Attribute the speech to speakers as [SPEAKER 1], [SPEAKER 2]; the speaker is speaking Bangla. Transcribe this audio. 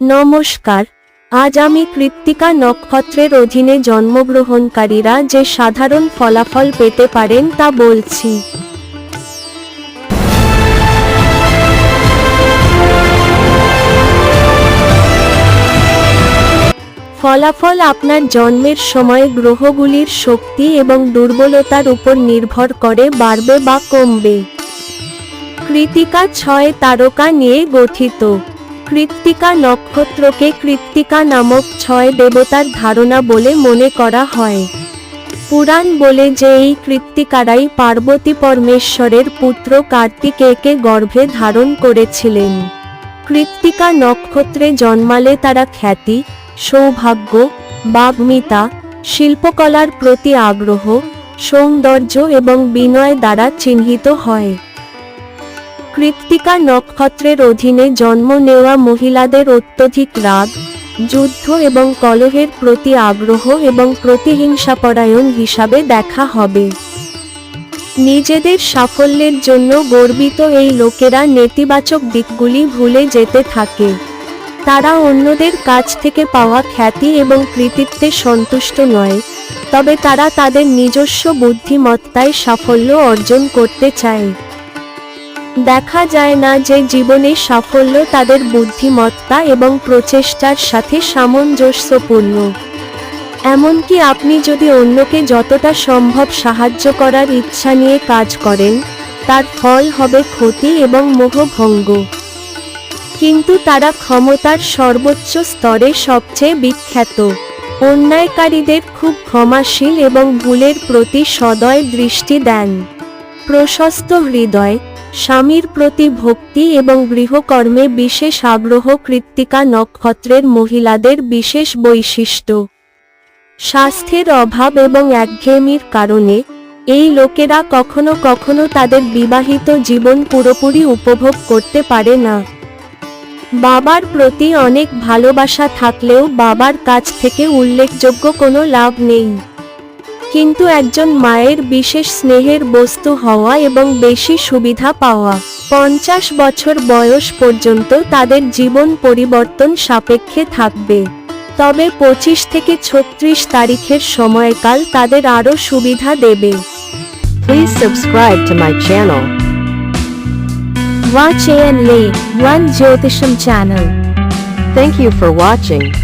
[SPEAKER 1] নমস্কার, আজ আমি কৃত্তিকা নক্ষত্রের অধীনে জন্মগ্রহণকারীরা যে সাধারণ ফলাফল পেতে পারেন তা বলছি। ফলাফল আপনার জন্মের সময় গ্রহগুলির শক্তি এবং দুর্বলতার উপর নির্ভর করে বাড়বে বা কমবে। কৃতিকা ছয় তারকা নিয়ে গঠিত। কৃত্তিকা নক্ষত্রকে কৃত্তিকা নামক ছয় দেবতার ধারণা বলে মনে করা হয়। পুরাণ বলে যে এই কৃত্তিকারাই পার্বতী পরমেশ্বরের পুত্র কার্তিকেয়কে গর্ভে ধারণ করেছিলেন। কৃত্তিকা নক্ষত্রে জন্মালে তারা খ্যাতি, সৌভাগ্য, বাগ্মিতা, শিল্পকলার প্রতি আগ্রহ, সৌন্দর্য এবং বিনয় দ্বারা চিহ্নিত হয়। কৃত্তিকা নক্ষত্রের অধীনে জন্ম নেওয়া মহিলাদের অত্যধিক রাগ, যুদ্ধ এবং কলহের প্রতি আগ্রহ এবং প্রতিহিংসাপরায়ণ হিসাবে দেখা হবে। নিজেদের সাফল্যের জন্য গর্বিত এই লোকেরা নেতিবাচক দিকগুলি ভুলে যেতে থাকে। তারা অন্যদের কাছ থেকে পাওয়া খ্যাতি এবং কৃতিত্বে সন্তুষ্ট নয়, তবে তারা তাদের নিজস্ব বুদ্ধিমত্তায় সাফল্য অর্জন করতে চায়। দেখা যায় না যে জীবনে সাফল্য তাদের বুদ্ধিমত্তা এবং প্রচেষ্টার সাথে সামঞ্জস্যপূর্ণ। এমনকি আপনি যদি অন্যকে যতটা সম্ভব সাহায্য করার ইচ্ছা নিয়ে কাজ করেন, তার ফল হবে ক্ষতি এবং মোহভঙ্গ কিন্তু তারা ক্ষমতার সর্বোচ্চ স্তরে সবচেয়ে বিখ্যাত। অন্যায়কারীদের খুব ক্ষমাশীল এবং ভুলের প্রতি সদয় দৃষ্টি দেন। প্রশস্ত হৃদয় স্বামীর প্রতি ভক্তি এবং গৃহকর্মে বিশেষ আগ্রহ কৃত্তিকা নক্ষত্রের মহিলাদের বিশেষ বৈশিষ্ট্য। স্বাস্থ্যের অভাব এবং একঘেয়েমির কারণে এই লোকেরা কখনো কখনো তাদের বিবাহিত জীবন পুরোপুরি উপভোগ করতে পারে না। বাবার প্রতি অনেক ভালোবাসা থাকলেও বাবার কাছ থেকে উল্লেখযোগ্য কোনো লাভ নেই। কিন্তু একজন মায়ের বিশেষ স্নেহের বস্তু হওয়া এবং বেশি সুবিধা পাওয়া পঞ্চাশ বছর বয়স পর্যন্ত তাদের জীবন পরিবর্তন সাপেক্ষে থাকবে তবে পঁচিশ থেকে ছত্রিশ তারিখের সময়কাল তাদের আরও সুবিধা দেবে
[SPEAKER 2] Please subscribe to my channel.
[SPEAKER 1] Watch and Lay, One Jyotisham channel.
[SPEAKER 2] Thank you for watching.